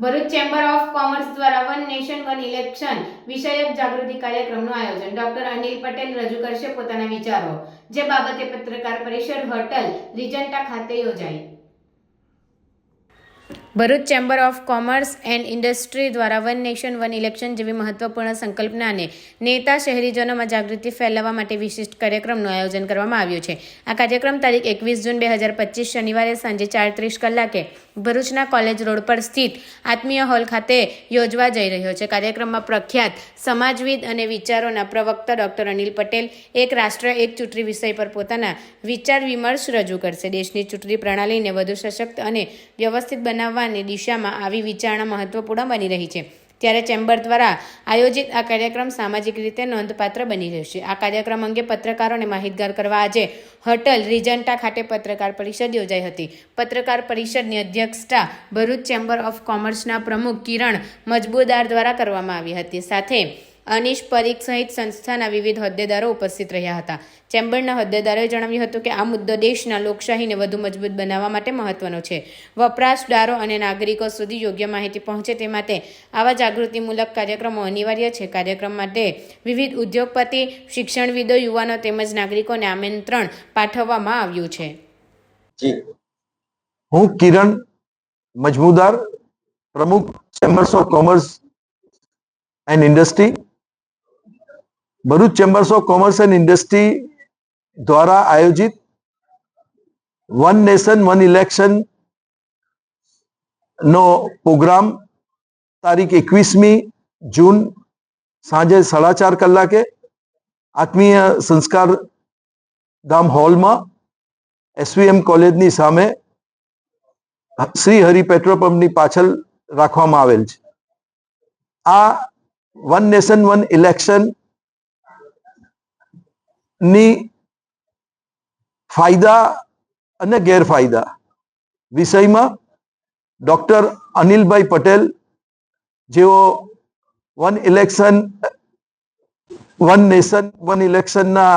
Bharuch chamber of commerce દ્વારા one nation one election વિષયક જાગૃતિ કાર્યક્રમનું આયોજન. ડોક્ટર અનિલ પટેલ રજૂ કરશે પોતાના વિચારો. જે બાબતે પત્રકાર પરિષદ હોટલ, રિજન્ટા ખાતે યોજાઈ. Bharuch chamber of commerce and industry દ્વારા વન નેશન વન ઇલેક્શન જેવી મહત્વપૂર્ણ સંકલ્પનાને નેતા શહેરીજનોમાં જાગૃતિ ફેલાવવા માટે વિશિષ્ટ કાર્યક્રમનું આયોજન કરવામાં આવ્યું છે. આ કાર્યક્રમ તારીખ એકવીસ જૂન બે હજાર પચીસ શનિવારે સાંજે ચાર ત્રીસ કલાકે ભરૂચના કોલેજ રોડ પર સ્થિત આત્મીય હોલ ખાતે યોજવા જઈ રહ્યો છે. કાર્યક્રમમાં પ્રખ્યાત સમાજવિદ અને વિચારોના પ્રવક્તા ડોક્ટર અનિલ પટેલ, એક રાષ્ટ્ર, એક ચૂંટણી વિષય પર પોતાના વિચાર વિમર્શ રજૂ કરશે. દેશની ચૂંટણી પ્રણાલીને વધુ સશક્ત અને વ્યવસ્થિત બનાવવાની દિશામાં આવી વિચારણા મહત્વપૂર્ણ બની રહી છે. ત્યારે ચેમ્બર દ્વારા આયોજિત આ કાર્યક્રમ સામાજિક રીતે નોંધપાત્ર બની રહેશે. આ કાર્યક્રમ અંગે પત્રકારોને માહિતગાર કરવા આજે હોટલ રિજન્ટા ખાતે પત્રકાર પરિષદ યોજાઈ હતી. પત્રકાર પરિષદની અધ્યક્ષતા ભરૂચ ચેમ્બર ઓફ કોમર્સના પ્રમુખ કિરણ મજબૂદાર દ્વારા કરવામાં આવી હતી. સાથે અનિશ પરીખ સહિત સંસ્થાના વિવિધ હોદ્દેદારો ઉપસ્થિત રહ્યા હતા. ચેમ્બરના હોદ્દેદારોએ જણાવ્યું હતું કે આ મુદ્દો દેશના લોકશાહીને વધુ મજબૂત બનાવવા માટે મહત્વનો છે. વપરાશદારો અને નાગરિકો સુધી યોગ્ય માહિતી પહોંચે તે માટે આવા જાગૃતિમૂલક કાર્યક્રમો અનિવાર્ય છે. કાર્યક્રમ માટે વિવિધ ઉદ્યોગપતિ શિક્ષણવિદો યુવાનો તેમજ નાગરિકોને આમંત્રણ પાઠવવામાં આવ્યું છે. હું કિરણ મજમુદાર પ્રમુખ chambers of commerce and industry Bharuch chambers of commerce and industry દ્વારા આયોજિત વન નેશન વન ઇલેક્શન નો પ્રોગ્રામ તારીખ એકવીસમી જૂન સાંજે સાડા ચાર કલાકે આત્મીય સંસ્કાર ધામ હોલમાં એસવીએમ કોલેજની સામે શ્રી હરિ પેટ્રોલ પંપની પાછળ રાખવામાં આવેલ છે. આ વન નેશન વન ઇલેક્શન ની ફાયદા અને ગેરફાયદા વિષયમાં ડોક્ટર અનિલભાઈ પટેલ, જેઓ one election, one nation, one ઇલેક્શનના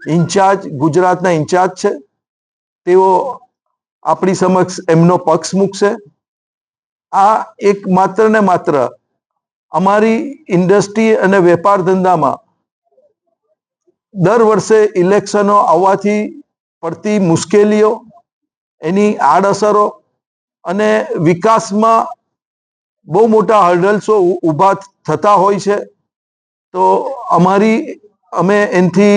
incharge, ગુજરાતના ઇન્ચાર્જ છે. તેઓ આપણી સમક્ષ એમનો પક્ષ મૂકશે. આ એક માત્ર ને માત્ર અમારી ઇન્ડસ્ટ્રી અને વેપાર ધંધામાં દર વર્ષે ઇલેક્શનો આવવાથી પડતી મુશ્કેલીઓ, એની આડઅસરો અને વિકાસમાં બહુ મોટા હર્ડલ્સો ઊભા થતા હોય છે. તો અમારી, અમે એનથી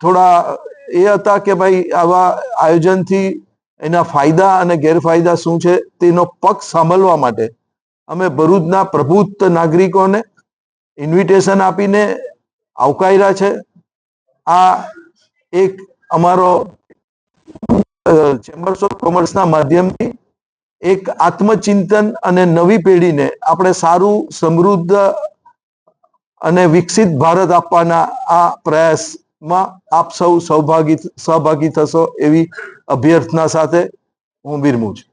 થોડા એ હતા કે ભાઈ આવા આયોજનથી એના ફાયદા અને ગેરફાયદા શું છે તેનો પક્ષ સાંભળવા માટે અમે ભરૂચના પ્રબુદ્ધ નાગરિકોને ઇન્વિટેશન આપીને આવકાર્યા છે. આ એક અમારો ચેમ્બર્સ ઓફ કોમર્સના માધ્યમથી એક આત્મચિંતન અને નવી પેઢીને આપણે સારું, સમૃદ્ધ અને વિકસિત ભારત આપવાના આ પ્રયાસમાં આપ સૌ સૌભાગી સહભાગી થશો એવી અભ્યર્થના સાથે હું બિરમું છું.